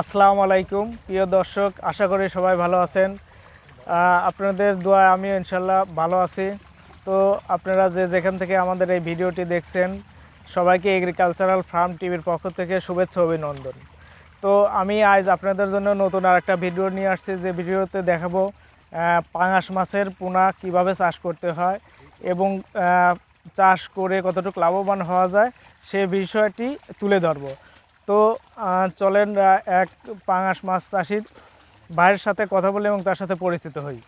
আসসালামু আলাইকুম। প্রিয় দর্শক, আশা করি সবাই ভালো আছেন। আপনাদের দোয়া আমি ইনশাল্লাহ ভালো আছি। তো আপনারা যে যেখান থেকে আমাদের এই ভিডিওটি দেখছেন, সবাইকে এগ্রিকালচারাল ফার্ম টিভির পক্ষ থেকে শুভেচ্ছা অভিনন্দন। তো আমি আজ আপনাদের জন্য নতুন আর একটা ভিডিও নিয়ে আসছি। যে ভিডিওতে দেখাবো পাঙাশ মাছের পোনা কীভাবে চাষ করতে হয় এবং চাষ করে কতটুকু লাভবান হওয়া যায়, সে বিষয়টি তুলে ধরবো। তো চলেন এক পাঙাশ মাছ চাষির ভাইয়ের সাথে কথা বলে এবং তার সাথে পরিচিত হই।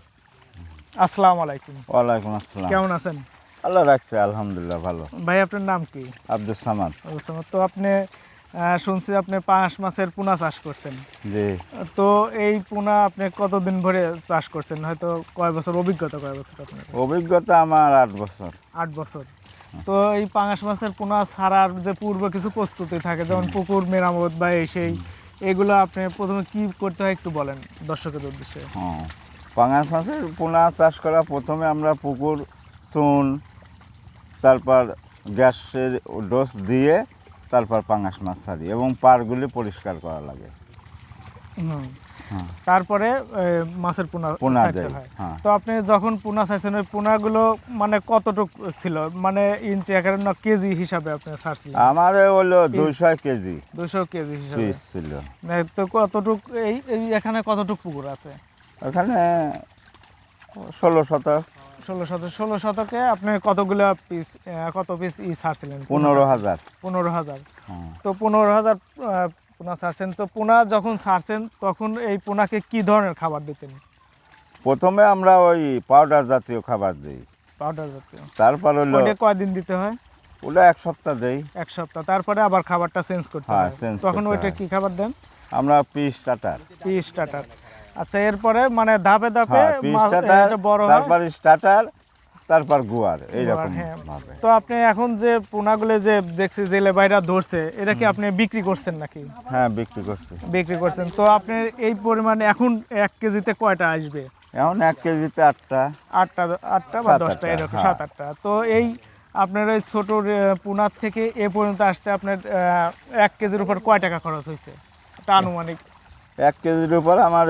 আসসালামু আলাইকুম। ওয়ালাইকুম আসসালাম। কেমন আছেন? আল্লাহ রাখছে আলহামদুলিল্লাহ ভালো। ভাই আপনার নাম কি? আব্দুল সামাদ। অবশ্য তো আপনি শুনছি আপনি পাঙাশ মাছের পোনা চাষ করছেন। জি। তো এই পোনা আপনি কতদিন ধরে চাষ করছেন? হয়তো কয় বছর অভিজ্ঞতা কয় বছর আপনার? অভিজ্ঞতা আমার আট বছর। আট বছর। তো এই পাঙাশ মাছের পোনা ছাড়ার যে পূর্ব কিছু প্রস্তুতি থাকে যেমন পুকুর মেরামত বা এই সেই এগুলো আপনি প্রথমে কি করতে হয় একটু বলেন দর্শকের উদ্দেশ্যে। হ্যাঁ পাঙাশ মাছের পোনা চাষ করা প্রথমে আমরা পুকুর চুন তারপর গ্যাসের ডোজ দিয়ে তারপর পাঙাশ মাছ ছাড়ি এবং পারগুলি পরিষ্কার করা লাগে। হুম। হ্যাঁ। তারপরে মাছের পোনা হয়। হ্যাঁ। তো আপনি যখন পোনা চাইছেন ওই পোনাগুলো মানে কতটুক ছিল? মানে ইঞ্চি আকারে না কেজি হিসাবে আপনি ছাড়ছিলেন আমার হলো দুইশো কেজি। দুশো কেজি হিসাবে। ছিল। তো কতটুক এই এই এখানে কতটুক পুকুর আছে? ওখানে ষোলো শতক। ষোলো শতক ষোলো শতকে আপনি কতগুলো পিস কত পিস ই ছাড়ছিলেন পনেরো হাজার। পনেরো হাজার। হ্যাঁ। তো পনেরো হাজার পোনা ছাড়ছেন। তো পোনা যখন ছাড়ছেন তখন এই পোনাকে কি ধরনের খাবার দিতেন প্রথমে আমরা ওই পাউডার জাতীয় খাবার দিই। পাউডার জাতীয়। তারপর হলো ওইটা কয়দিন দিতে হয়? ওটা এক সপ্তাহ দেই। এক সপ্তাহ। তারপরে আবার খাবারটা চেঞ্জ করতে হ্যাঁ, হয়। তখন ওইটা কি খাবার দেন? আমরা পিস স্টার্টার পি স্টার্টার আচ্ছা এরপরে মানে ধাপে ধাপে হ্যাঁ পিস মাছ- স্টার্টার বড় হয়। তারপর স্টার্টার তারপর গুয়ার এইরকম হ্যাঁ। তো আপনি এখন যে পোনাগুলো যে দেখছি জেলে বাইরা ধরছে এটা কি আপনি বিক্রি করছেন নাকি? হ্যাঁ বিক্রি করছি। বিক্রি করছেন। তো আপনি এই পরিমাণে এখন এক কেজিতে কয়টা আসবে? এখন এক কেজিতে আটটা। আটটা আটটা বা দশটা এরকম হ্যাঁ। সাত আটটা। তো এই আপনার ওই ছোট পুনার থেকে এ পর্যন্ত আসতে আপনার এক কেজির উপর কয় টাকা খরচ হয়েছে এটা আনুমানিক। এক কেজির উপর আমার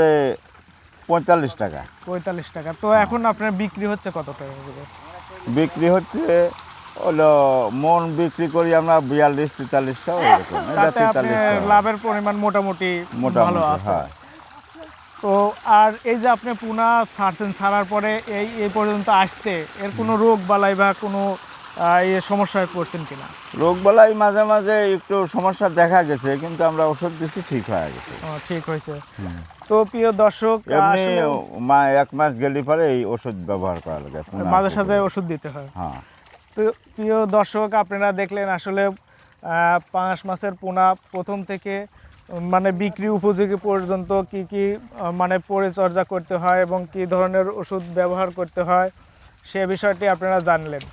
পঁয়তাল্লিশ টাকা। পঁয়তাল্লিশ টাকা। তো। এখন আপনার বিক্রি হচ্ছে কত টাকা বিক্রি হচ্ছে হলো মন বিক্রি করি আমরা বিয়াল্লিশ তেতাল্লিশটা ওইরকম। এটা তাতে আপনি তেতাল্লিশটা লাভের পরিমাণ মোটামুটি ভালো আছে। হ্যাঁ। তো আর এই যে আপনি পুনা ছাড়ছেন ছাড়ার পরে এই এই পর্যন্ত আসতে এর কোনো রোগ বালাই বা কোনো ইয়ে সমস্যায় পড়ছেন কিনা? রোগ বালাই মাঝে মাঝে একটু সমস্যা দেখা গেছে কিন্তু আমরা ওষুধ দিচ্ছি ঠিক হয়ে গেছে। ঠিক হয়েছে। তো প্রিয় দর্শক এমনি মা এক মাস গেলে পরে এই ওষুধ ব্যবহার করা লাগে মাঝে সাঝে ওষুধ দিতে হয়। হ্যাঁ। তো প্রিয় দর্শক আপনারা দেখলেন আসলে পাঁচ মাসের পোনা প্রথম থেকে মানে বিক্রি উপযোগী পর্যন্ত কি কি মানে পরিচর্যা করতে হয় এবং কি ধরনের ওষুধ ব্যবহার করতে হয় সে বিষয়টি আপনারা জানলেন।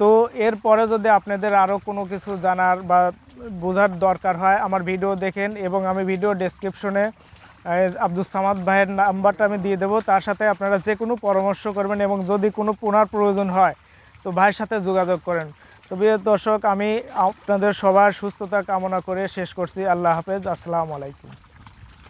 তো এরপরে যদি আপনাদের আরও কোনো কিছু জানার বা বোঝার দরকার হয়, আমার ভিডিও দেখেন এবং আমি ভিডিও ডেসক্রিপশনে আব্দুল সামাদ ভাইয়ের নাম্বারটা আমি দিয়ে দেবো। তার সাথে আপনারা যে কোনো পরামর্শ করবেন এবং যদি কোনো পুনর প্রয়োজন হয়, তো ভাইয়ের সাথে যোগাযোগ করেন। তো দর্শক, আমি আপনাদের সবার সুস্থতা কামনা করে শেষ করছি। আল্লাহ হাফেজ। আসসালামু আলাইকুম।